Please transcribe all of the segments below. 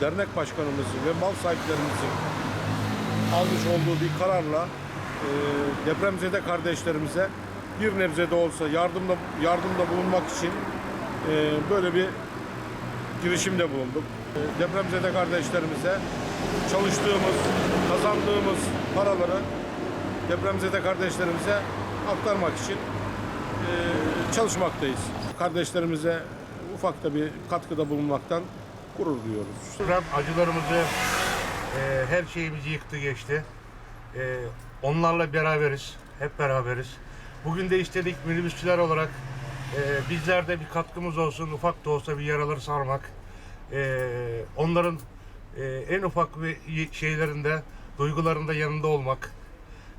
dernek başkanımızın ve mal sahiplerimizin almış olduğu bir kararla e, depremzede kardeşlerimize bir nebze de olsa yardımda yardımda bulunmak için e, böyle bir girişimde bulunduk. E, depremzede kardeşlerimize çalıştığımız, kazandığımız paraları depremzede kardeşlerimize aktarmak için e, çalışmaktayız. Kardeşlerimize ufak da bir katkıda bulunmaktan gurur duyuyoruz. Deprem acılarımızı, e, her şeyimizi yıktı geçti. E, onlarla beraberiz, hep beraberiz. Bugün de istedik minibüsçüler olarak e, bizler de bir katkımız olsun, ufak da olsa bir yaraları sarmak. E, onların e, en ufak bir şeylerinde, duygularında yanında olmak.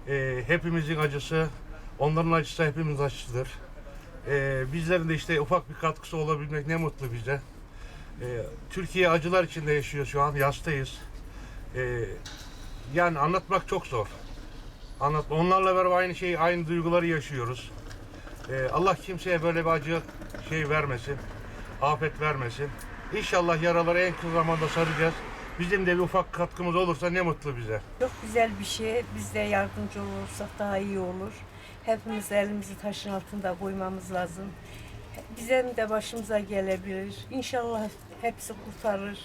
E, hepimizin acısı, onların acısı hepimizin acısıdır. E, bizlerin de işte ufak bir katkısı olabilmek ne mutlu bize. Ee, Türkiye acılar içinde yaşıyor şu an. Yastayız. Ee, yani anlatmak çok zor. Anlat, onlarla beraber aynı şeyi, aynı duyguları yaşıyoruz. Ee, Allah kimseye böyle bir acı şey vermesin. Afet vermesin. İnşallah yaraları en kısa zamanda saracağız. Bizim de bir ufak katkımız olursa ne mutlu bize. Çok güzel bir şey. Biz de yardımcı olursak daha iyi olur. Hepimiz elimizi taşın altında koymamız lazım. Bizim de başımıza gelebilir. İnşallah hepsi kurtarır.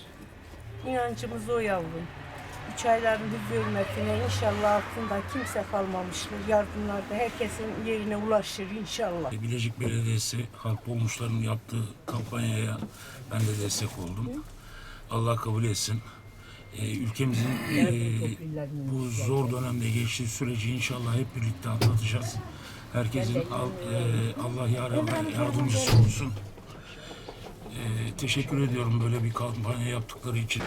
İnancımız o yavrum. Üç ayların hürmetine inşallah altında kimse kalmamıştır. Yardımlarda herkesin yerine ulaşır inşallah. Bilecik Belediyesi halk olmuşların yaptığı kampanyaya ben de destek oldum. Allah kabul etsin. Ee, ülkemizin e, bu zor dönemde geçtiği süreci inşallah hep birlikte atlatacağız. Herkesin al- e, Allah yar- yardımcısı olsun. Ee, teşekkür ediyorum böyle bir kampanya yaptıkları için.